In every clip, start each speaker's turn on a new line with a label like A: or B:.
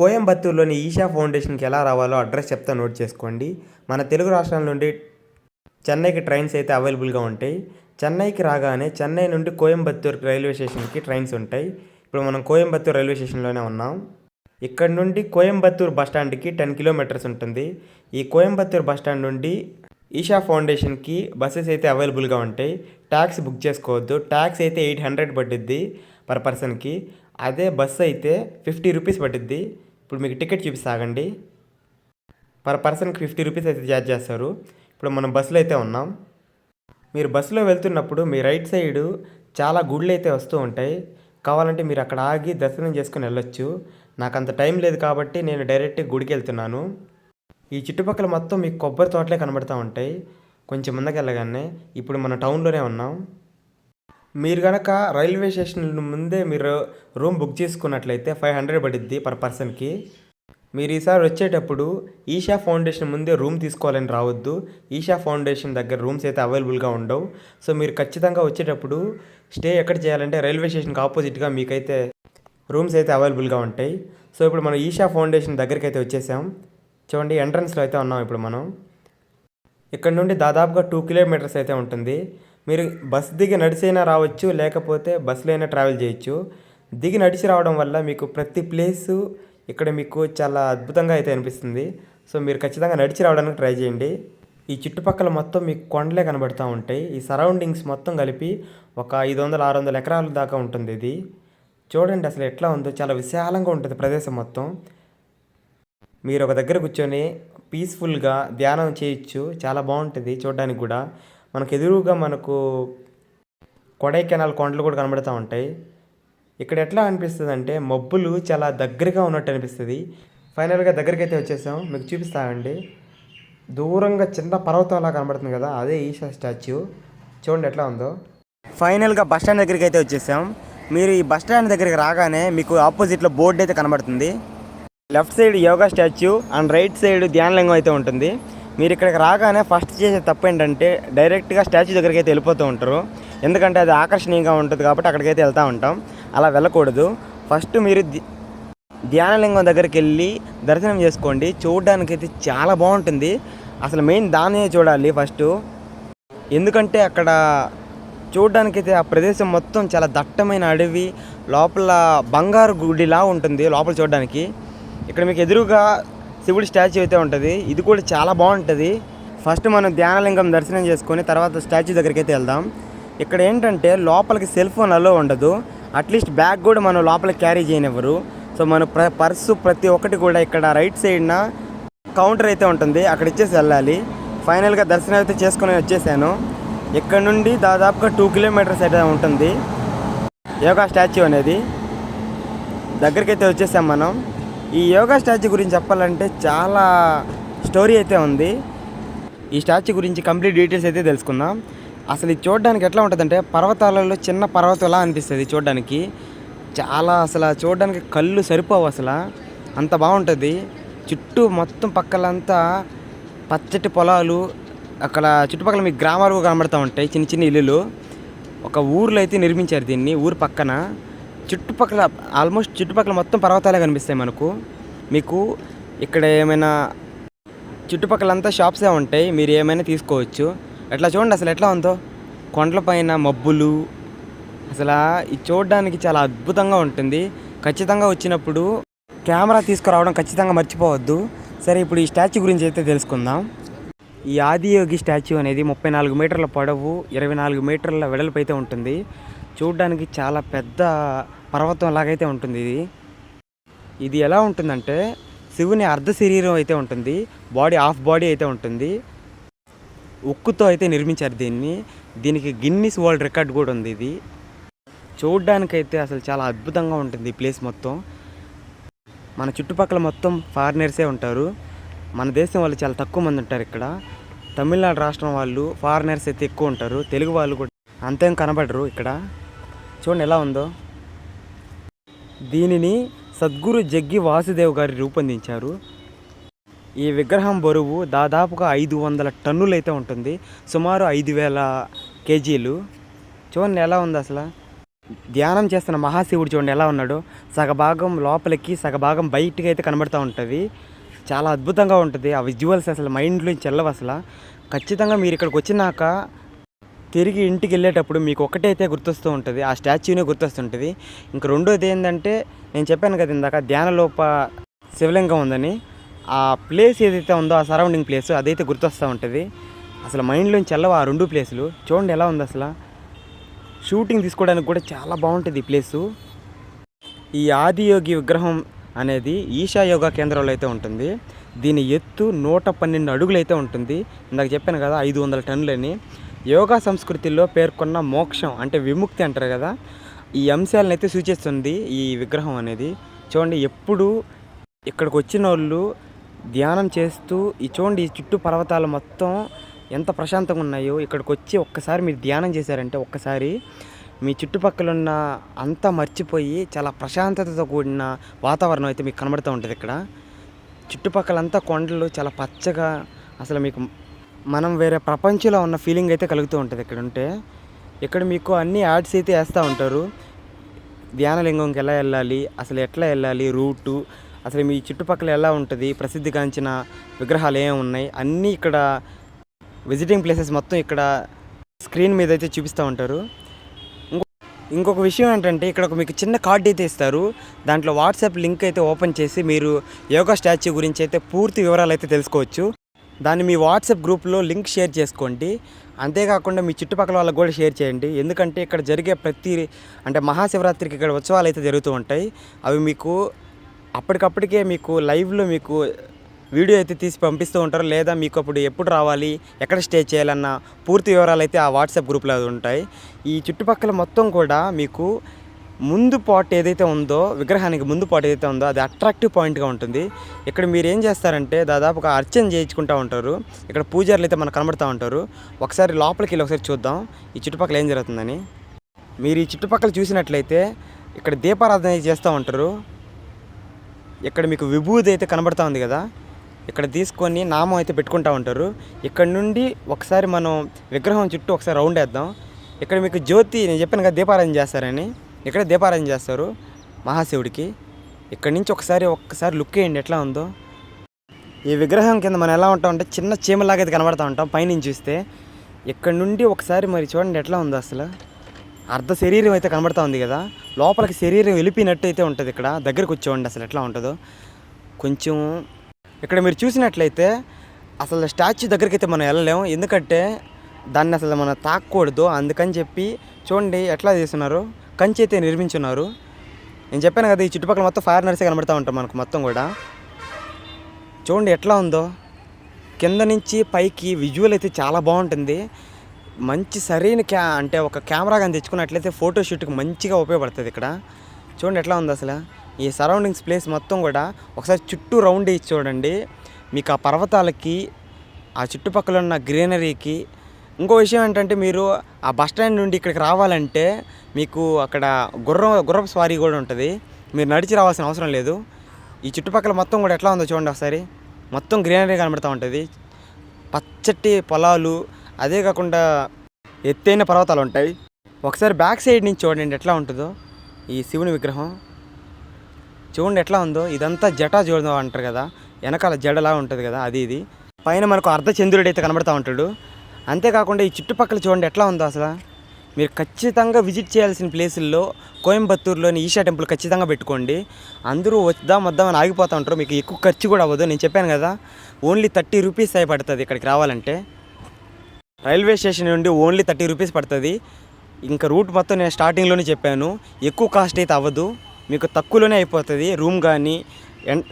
A: కోయంబత్తూరులోని ఈషా ఫౌండేషన్కి ఎలా రావాలో అడ్రస్ చెప్తా నోట్ చేసుకోండి. మన తెలుగు రాష్ట్రాల నుండి చెన్నైకి ట్రైన్స్ అయితే అవైలబుల్గా ఉంటాయి. చెన్నైకి రాగానే చెన్నై నుండి కోయంబత్తూర్ రైల్వే స్టేషన్కి ట్రైన్స్ ఉంటాయి. ఇప్పుడు మనం కోయంబత్తూర్ రైల్వే స్టేషన్లోనే ఉన్నాం. ఇక్కడ నుండి కోయంబత్తూర్ బస్ స్టాండ్కి టెన్ కిలోమీటర్స్ ఉంటుంది. ఈ కోయంబత్తూర్ బస్ స్టాండ్ నుండి ఈషా ఫౌండేషన్కి బస్సెస్ అయితే అవైలబుల్గా ఉంటాయి. ట్యాక్సీ బుక్ చేసుకోవద్దు. ట్యాక్స్ అయితే ఎయిట్ హండ్రెడ్ పడుద్ది పర్ పర్సన్కి. అదే బస్సు అయితే ఫిఫ్టీ రూపీస్ పడుద్ది. ఇప్పుడు మీకు టికెట్ చూపిస్తాగండి. పర్ పర్సన్కి ఫిఫ్టీ రూపీస్ అయితే ఛార్జ్ చేస్తారు. ఇప్పుడు మనం బస్సులో అయితే ఉన్నాం. మీరు బస్సులో వెళ్తున్నప్పుడు మీ రైట్ సైడు చాలా గుళ్ళు అయితే వస్తూ ఉంటాయి. కావాలంటే మీరు అక్కడ ఆగి దర్శనం చేసుకుని వెళ్ళొచ్చు. నాకు అంత టైం లేదు కాబట్టి నేను డైరెక్ట్ గుడికి వెళ్తున్నాను. ఈ చుట్టుపక్కల మొత్తం మీకు కొబ్బరి తోటలే కనబడుతూ ఉంటాయి. కొంచెం ముందుకు వెళ్ళగానే ఇప్పుడు మన టౌన్లోనే ఉన్నాం. మీరు కనుక రైల్వే స్టేషన్ ముందే మీరు రూమ్ బుక్ చేసుకున్నట్లయితే ఫైవ్ హండ్రెడ్ పడుద్ది పర్ పర్సన్కి. మీరు ఈసారి వచ్చేటప్పుడు ఈషా ఫౌండేషన్ ముందే రూమ్ తీసుకోవాలని రావద్దు. ఈషా ఫౌండేషన్ దగ్గర రూమ్స్ అయితే అవైలబుల్గా ఉండవు. సో మీరు ఖచ్చితంగా వచ్చేటప్పుడు స్టే ఎక్కడ చేయాలంటే రైల్వే స్టేషన్కి ఆపోజిట్గా మీకైతే రూమ్స్ అయితే అవైలబుల్గా ఉంటాయి. సో ఇప్పుడు మనం ఈషా ఫౌండేషన్ దగ్గరికి అయితే వచ్చేసాం. చూడండి ఎంట్రన్స్లో అయితే ఉన్నాం ఇప్పుడు మనం. ఇక్కడ నుండి దాదాపుగా టూ కిలోమీటర్స్ అయితే ఉంటుంది. మీరు బస్ దిగి నడిచైనా రావచ్చు లేకపోతే బస్సులో అయినా ట్రావెల్ చేయొచ్చు. దిగి నడిచి రావడం వల్ల మీకు ప్రతి ప్లేసు ఇక్కడ మీకు చాలా అద్భుతంగా అయితే అనిపిస్తుంది. సో మీరు ఖచ్చితంగా నడిచి రావడానికి ట్రై చేయండి. ఈ చుట్టుపక్కల మొత్తం మీకు కొండలే కనబడుతూ ఉంటాయి. ఈ సరౌండింగ్స్ మొత్తం కలిపి ఒక ఐదు వందల ఆరు వందల ఎకరాల దాకా ఉంటుంది ఇది. చూడండి అసలు ఎట్లా ఉందో చాలా విశాలంగా ఉంటుంది ప్రదేశం మొత్తం. మీరు ఒక దగ్గర కూర్చొని పీస్ఫుల్గా ధ్యానం చేయొచ్చు. చాలా బాగుంటుంది చూడడానికి కూడా. మనకు ఎదురుగా మనకు కొడైకెనాల్ కొండలు కూడా కనబడుతూ ఉంటాయి. ఇక్కడ ఎట్లా అనిపిస్తుంది అంటే మబ్బులు చాలా దగ్గరగా ఉన్నట్టు అనిపిస్తుంది. ఫైనల్గా దగ్గరికి అయితే వచ్చేసాం. మీకు చూపిస్తామండి దూరంగా చిన్న పర్వతంలా కనబడుతుంది కదా అదే ఈషా స్టాచ్యూ. చూడండి ఎట్లా ఉందో. ఫైనల్గా బస్ స్టాండ్ దగ్గరికి అయితే వచ్చేసాం. మీరు ఈ బస్ స్టాండ్ దగ్గరికి రాగానే మీకు ఆపోజిట్లో బోర్డు అయితే కనబడుతుంది. Left side yoga statue and right side Dhyanalingam అయితే ఉంటుంది. మీరు ఇక్కడికి రాగానే ఫస్ట్ చేసే తప్పు ఏంటంటే డైరెక్ట్గా స్టాచ్యూ దగ్గరికి అయితే వెళ్ళిపోతూ ఉంటారు. ఎందుకంటే అది ఆకర్షణీయంగా ఉంటుంది కాబట్టి అక్కడికైతే వెళ్తూ ఉంటాం. అలా వెళ్ళకూడదు. ఫస్ట్ మీరు ధ్యానలింగం దగ్గరికి వెళ్ళి దర్శనం చేసుకోండి. చూడడానికైతే చాలా బాగుంటుంది. అసలు మెయిన్ దాన్నే చూడాలి ఫస్ట్. ఎందుకంటే అక్కడ చూడడానికైతే ఆ ప్రదేశం మొత్తం చాలా దట్టమైన అడవి లోపల బంగారు గుడిలా ఉంటుంది లోపల చూడడానికి. ఇక్కడ మీకు ఎదురుగా శివుడి స్టాచ్యూ అయితే ఉంటుంది. ఇది కూడా చాలా బాగుంటుంది. ఫస్ట్ మనం ధ్యానలింగం దర్శనం చేసుకొని తర్వాత స్టాచ్యూ దగ్గరికి అయితే వెళ్దాం. ఇక్కడ ఏంటంటే లోపలికి సెల్ ఫోన్ అలో ఉండదు. అట్లీస్ట్ బ్యాగ్ కూడా మనం లోపలికి క్యారీ చేయనివ్వరు. సో మన ప్ర పర్సు ప్రతి ఒక్కటి కూడా ఇక్కడ రైట్ సైడ్న కౌంటర్ అయితే ఉంటుంది. అక్కడ ఇచ్చేసి వెళ్ళాలి. ఫైనల్గా దర్శనం అయితే చేసుకుని వచ్చేసాను. ఇక్కడ నుండి దాదాపుగా టూ కిలోమీటర్స్ అయితే ఉంటుంది. యోగా స్టాచ్యూ అనేది. దగ్గరికి అయితే వచ్చేసాం మనం. ఈ యోగా స్టాచ్యూ గురించి చెప్పాలంటే చాలా స్టోరీ అయితే ఉంది. ఈ స్టాచ్యూ గురించి కంప్లీట్ డీటెయిల్స్ అయితే తెలుసుకుందాం. అసలు ఇది చూడడానికి ఎట్లా ఉంటుందంటే పర్వతాలలో చిన్న పర్వతంలా అనిపిస్తుంది చూడడానికి. చాలా అసలు చూడడానికి కళ్ళు సరిపోవు అసలు. అంత బాగుంటుంది. చుట్టూ మొత్తం పక్కలంతా పచ్చటి పొలాలు అక్కడ చుట్టుపక్కల మీకు గ్రామాలు కనబడుతూ ఉంటాయి చిన్న చిన్న ఇల్లులు. ఒక ఊర్లో అయితే నిర్మించారు దీన్ని ఊరు పక్కన. చుట్టుపక్కల ఆల్మోస్ట్ చుట్టుపక్కల మొత్తం పర్వతాలే కనిపిస్తాయి మనకు. మీకు ఇక్కడ ఏమైనా చుట్టుపక్కలంతా షాప్సే ఉంటాయి మీరు ఏమైనా తీసుకోవచ్చు. ఎట్లా చూడండి అసలు ఎట్లా ఉందో. కొండలపైన మబ్బులు. అసలు ఇది చూడడానికి చాలా అద్భుతంగా ఉంటుంది. ఖచ్చితంగా వచ్చినప్పుడు కెమెరా తీసుకురావడం ఖచ్చితంగా మర్చిపోవద్దు. సరే ఇప్పుడు ఈ స్టాచ్యూ గురించి అయితే తెలుసుకుందాం. ఈ ఆదియోగి స్టాచ్యూ అనేది ముప్పై నాలుగు మీటర్ల పొడవు ఇరవై నాలుగు మీటర్ల వెడల్పు అయితే ఉంటుంది. చూడడానికి చాలా పెద్ద పర్వతం లాగైతే ఉంటుంది ఇది. ఇది ఎలా ఉంటుందంటే శివుని అర్ధ శరీరం అయితే ఉంటుంది బాడీ హాఫ్ బాడీ అయితే ఉంటుంది. ఉక్కుతో అయితే నిర్మించారు దీన్ని. దీనికి గిన్నిస్ వరల్డ్ రికార్డ్ కూడా ఉంది ఇది. చూడ్డానికైతే అసలు చాలా అద్భుతంగా ఉంటుంది ఈ ప్లేస్ మొత్తం. మన చుట్టుపక్కల మొత్తం ఫారినర్సే ఉంటారు. మన దేశం వాళ్ళు చాలా తక్కువ మంది ఉంటారు ఇక్కడ. తమిళనాడు రాష్ట్రం వాళ్ళు ఫారినర్స్ అయితే ఎక్కువ ఉంటారు. తెలుగు వాళ్ళు కూడా అంతేం కనబడరు ఇక్కడ. చూడండి ఎలా ఉందో. దీనిని సద్గురు జగ్గి వాసుదేవ్ గారు రూపొందించారు. ఈ విగ్రహం బరువు దాదాపుగా ఐదు వందల టన్నులు అయితే ఉంటుంది. సుమారు ఐదు వేల కేజీలు. చూడండి ఎలా ఉంది అసలు. ధ్యానం చేస్తున్న మహాశివుడు చూడండి ఎలా ఉన్నాడు. సగభాగం లోపలికి సగభాగం బయటికి అయితే కనబడుతూ ఉంటుంది. చాలా అద్భుతంగా ఉంటుంది. ఆ విజువల్స్ అసలు మైండ్లో చెల్లవు అసలు. ఖచ్చితంగా మీరు ఇక్కడికి వచ్చినాక తిరిగి ఇంటికి వెళ్ళేటప్పుడు మీకు ఒకటైతే గుర్తొస్తూ ఉంటుంది ఆ స్టాచ్యూనే గుర్తొస్తుంటుంది. ఇంక రెండోది ఏంటంటే నేను చెప్పాను కదా ఇందాక ధ్యానలోప శివలింగం ఉందని. ఆ ప్లేస్ ఏదైతే ఉందో ఆ సరౌండింగ్ ప్లేస్ అదైతే గుర్తొస్తూ ఉంటుంది. అసలు మైండ్లోంచి వెళ్ళవు ఆ రెండు ప్లేసులు చూడండి ఎలా ఉంది అసలు. షూటింగ్ తీసుకోవడానికి కూడా చాలా బాగుంటుంది ఈ ప్లేసు ఈ ఆదియోగి విగ్రహం అనేది ఈశా యోగా కేంద్రంలో అయితే ఉంటుంది. దీని ఎత్తు నూట పన్నెండు అడుగులైతే ఉంటుంది. ఇందాక చెప్పాను కదా ఐదు వందల టన్నులని. యోగా సంస్కృతిలో పేర్కొన్న మోక్షం అంటే విముక్తి అంటారు కదా ఈ అంశాలను అయితే సూచిస్తుంది ఈ విగ్రహం అనేది. చూడండి ఎప్పుడు ఇక్కడికి వచ్చిన వాళ్ళు ధ్యానం చేస్తూ ఈ చూడండి ఈ చుట్టూ పర్వతాలు మొత్తం ఎంత ప్రశాంతంగా ఉన్నాయో ఇక్కడికి వచ్చి ఒక్కసారి మీరు ధ్యానం చేశారంటే ఒక్కసారి మీ చుట్టుపక్కల ఉన్న అంతా మర్చిపోయి చాలా ప్రశాంతతతో కూడిన వాతావరణం అయితే మీకు కనబడుతూ ఉంటుంది ఇక్కడ. చుట్టుపక్కలంతా కొండలు చాలా పచ్చగా అసలు మీకు మనం వేరే ప్రపంచంలో ఉన్న ఫీలింగ్ అయితే కలుగుతూ ఉంటుంది ఇక్కడ ఉంటే. ఇక్కడ మీకు అన్ని యాడ్స్ అయితే వేస్తూ ఉంటారు. ధ్యానలింగంకి ఎలా వెళ్ళాలి? అసలు ఎట్లా వెళ్ళాలి? రూటు అసలు మీ చుట్టుపక్కల ఎలా ఉంటుంది? ప్రసిద్ధిగాంచిన విగ్రహాలు ఏమి ఉన్నాయి? అన్నీ ఇక్కడ విజిటింగ్ ప్లేసెస్ మొత్తం ఇక్కడ స్క్రీన్ మీద అయితే చూపిస్తూ ఉంటారు. ఇంకో ఇంకొక విషయం ఏంటంటే ఇక్కడ ఒక మీకు చిన్న కార్డ్ అయితే ఇస్తారు. దాంట్లో వాట్సాప్ లింక్ అయితే ఓపెన్ చేసి మీరు యోగా స్టాచ్యూ గురించి అయితే పూర్తి వివరాలు అయితే తెలుసుకోవచ్చు. దాన్ని మీ వాట్సాప్ గ్రూప్లో లింక్ షేర్ చేసుకోండి. అంతేకాకుండా మీ చుట్టుపక్కల వాళ్ళకి కూడా షేర్ చేయండి. ఎందుకంటే ఇక్కడ జరిగే ప్రతి అంటే మహాశివరాత్రికి ఇక్కడ ఉత్సవాలు అయితే జరుగుతూ ఉంటాయి. అవి మీకు అప్పటికప్పటికే మీకు లైవ్లో మీకు వీడియో అయితే తీసి పంపిస్తూ ఉంటారు. లేదా మీకు అప్పుడు ఎప్పుడు రావాలి ఎక్కడ స్టే చేయాలన్న పూర్తి వివరాలు అయితే ఆ వాట్సాప్ గ్రూప్లో ఉంటాయి. ఈ చుట్టుపక్కల మొత్తం కూడా మీకు ముందు పాట్ ఏదైతే ఉందో విగ్రహానికి ముందు పాట్ ఏదైతే ఉందో అది అట్రాక్టివ్ పాయింట్గా ఉంటుంది. ఇక్కడ మీరు ఏం చేస్తారంటే దాదాపు ఒక అర్చన చేయించుకుంటూ ఉంటారు. ఇక్కడ పూజారులు అయితే మనకు కనబడుతూ ఉంటారు. ఒకసారి లోపలికి వెళ్ళి ఒకసారి చూద్దాం. ఈ చుట్టుపక్కల ఏం జరుగుతుందని. మీరు ఈ చుట్టుపక్కల చూసినట్లయితే ఇక్కడ దీపారాధన చేస్తూ ఉంటారు. ఇక్కడ మీకు విభూది అయితే కనబడుతూ ఉంది కదా. ఇక్కడ తీసుకొని నామం అయితే పెట్టుకుంటూ ఉంటారు. ఇక్కడ నుండి ఒకసారి మనం విగ్రహం చుట్టూ ఒకసారి రౌండ్ వేద్దాం. ఇక్కడ మీకు జ్యోతి నేను చెప్పాను కదా దీపారాధన చేస్తారని. ఇక్కడ దీపారాధన చేస్తారు మహాశివుడికి. ఇక్కడి నుంచి ఒకసారి ఒక్కసారి లుక్ వేయండి ఎట్లా ఉందో. ఈ విగ్రహం కింద మనం ఎలా ఉంటాం అంటే చిన్న చీమలాగా అయితే కనబడతా ఉంటాం పైనుంచి చూస్తే. ఇక్కడ నుండి ఒకసారి మరి చూడండి ఎట్లా ఉందో అసలు. అర్ధ శరీరం అయితే కనబడతా ఉంది కదా. లోపలికి శరీరం వెళ్ళిపోయినట్టు అయితే ఉంటుంది ఇక్కడ. దగ్గరకు వచ్చేవండి అసలు ఎట్లా ఉంటుందో. కొంచెం ఇక్కడ మీరు చూసినట్లయితే అసలు స్టాచ్యూ దగ్గరికి అయితే మనం వెళ్ళలేము. ఎందుకంటే దాన్ని అసలు మనం తాకూడదు. అందుకని చెప్పి చూడండి ఎట్లా చేస్తున్నారు. కంచి అయితే నిర్మించున్నారు. నేను చెప్పాను కదా ఈ చుట్టుపక్కల మొత్తం ఫైర్ నర్సే కనబడతా ఉంటాం మనకు మొత్తం కూడా. చూడండి ఎట్లా ఉందో. కింద నుంచి పైకి విజువల్ అయితే చాలా బాగుంటుంది. మంచి సరైన క్యా అంటే ఒక కెమెరా కానీ తెచ్చుకున్నట్లయితే ఫోటోషూట్కి మంచిగా ఉపయోగపడుతుంది ఇక్కడ. చూడండి ఎట్లా ఉంది అసలు. ఈ సరౌండింగ్స్ ప్లేస్ మొత్తం కూడా ఒకసారి చుట్టూ రౌండ్ వేసి చూడండి. మీకు ఆ పర్వతాలకి ఆ చుట్టుపక్కల ఉన్న గ్రీనరీకి ఇంకో విషయం ఏంటంటే మీరు ఆ బస్ స్టాండ్ నుండి ఇక్కడికి రావాలంటే మీకు అక్కడ గుర్రం గుర్రపు స్వారీ కూడా ఉంటుంది. మీరు నడిచి రావాల్సిన అవసరం లేదు. ఈ చుట్టుపక్కల మొత్తం కూడా ఎట్లా ఉందో చూడండి ఒకసారి. మొత్తం గ్రీనరీ కనబడుతూ ఉంటుంది. పచ్చటి పొలాలు అదే కాకుండా ఎత్తైన పర్వతాలు ఉంటాయి. ఒకసారి బ్యాక్ సైడ్ నుంచి చూడండి ఎట్లా ఉంటుందో. ఈ శివుని విగ్రహం. చూడండి ఎట్లా ఉందో. ఇదంతా జటా చూడడం అంటారు కదా. వెనకాల జడలా ఉంటుంది కదా అది ఇది. పైన మనకు అర్ధచంద్రుడు అయితే కనబడతా ఉంటాడు. అంతేకాకుండా ఈ చుట్టుపక్కల చూడండి ఎట్లా ఉందో అసలు. మీరు ఖచ్చితంగా విజిట్ చేయాల్సిన ప్లేసుల్లో కోయంబత్తూరులోని ఈషా టెంపుల్ ఖచ్చితంగా పెట్టుకోండి. అందరూ వద్దాం వద్దాం అని ఆగిపోతూ ఉంటారు. మీకు ఎక్కువ ఖర్చు కూడా అవ్వదు. నేను చెప్పాను కదా ఓన్లీ థర్టీ రూపీస్ అయి పడుతుంది ఇక్కడికి రావాలంటే? రైల్వే స్టేషన్ నుండి ఓన్లీ థర్టీ రూపీస్ పడుతుంది. ఇంకా రూట్ మొత్తం నేను స్టార్టింగ్లోనే చెప్పాను. ఎక్కువ కాస్ట్ అయితే అవ్వదు. మీకు తక్కువలోనే అయిపోతుంది. రూమ్ కానీ ఎన్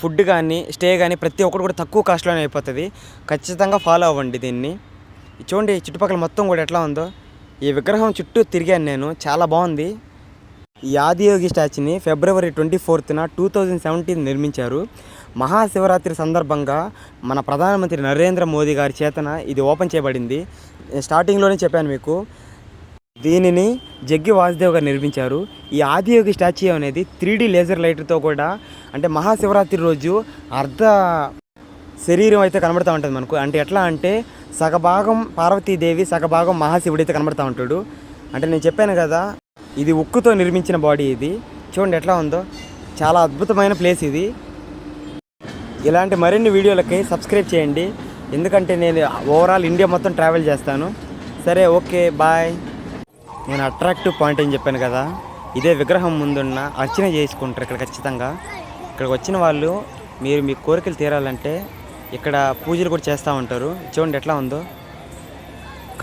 A: ఫుడ్ కానీ స్టే కానీ ప్రతి ఒక్కటి కూడా తక్కువ కాస్ట్లోనే అయిపోతుంది. ఖచ్చితంగా ఫాలో అవ్వండి దీన్ని. చూడండి చుట్టుపక్కల మొత్తం కూడా ఎట్లా ఉందో. ఈ విగ్రహం చుట్టూ తిరిగాను నేను. చాలా బాగుంది. ఈ ఆదియోగి స్టాచ్యూని ఫిబ్రవరి ట్వంటీ ఫోర్త్న టూ థౌజండ్ సెవెంటీన్ నిర్మించారు. మహాశివరాత్రి సందర్భంగా మన ప్రధానమంత్రి నరేంద్ర మోదీ గారి చేతన ఇది ఓపెన్ చేయబడింది. స్టార్టింగ్లోనే చెప్పాను మీకు. దీనిని జగ్గి వాసుదేవ్ గారు నిర్మించారు. ఈ ఆదియోగి స్టాచ్యూ అనేది త్రీ డీ లేజర్ లైట్తో కూడా అంటే మహాశివరాత్రి రోజు అర్ధ శరీరం అయితే కనబడుతూ ఉంటుంది మనకు. అంటే ఎట్లా అంటే సగభాగం పార్వతీదేవి సగభాగం మహాశివుడైతే కనబడతా కనబడుతూ ఉంటాడు. అంటే నేను చెప్పాను కదా ఇది ఉక్కుతో నిర్మించిన బాడీ ఇది. చూడండి ఎట్లా ఉందో. చాలా అద్భుతమైన ప్లేస్ ఇది. ఇలాంటి మరిన్ని వీడియోలకి సబ్స్క్రైబ్ చేయండి. ఎందుకంటే నేను ఓవరాల్ ఇండియా మొత్తం ట్రావెల్ చేస్తాను. సరే ఓకే బాయ్ నేను అట్రాక్టివ్ పాయింట్ అని చెప్పాను కదా. ఇదే విగ్రహం ముందున్న అర్చన చేసుకుంటారు ఇక్కడ ఖచ్చితంగా. ఇక్కడికి వచ్చిన వాళ్ళు మీరు మీ కోరికలు తీరాలంటే ఇక్కడ పూజలు కూడా చేస్తూ ఉంటారు. చూడండి ఎట్లా ఉందో.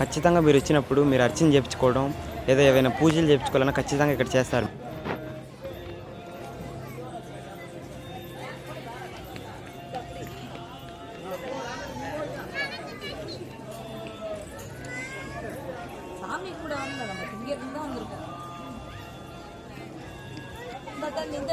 A: ఖచ్చితంగా మీరు వచ్చినప్పుడు మీరు అర్చన చేయించుకోవడం లేదా ఏవైనా పూజలు చేయించుకోవాలన్నా ఖచ్చితంగా ఇక్కడ చేస్తారు.
B: ಬದಲ್ ನಿಂದ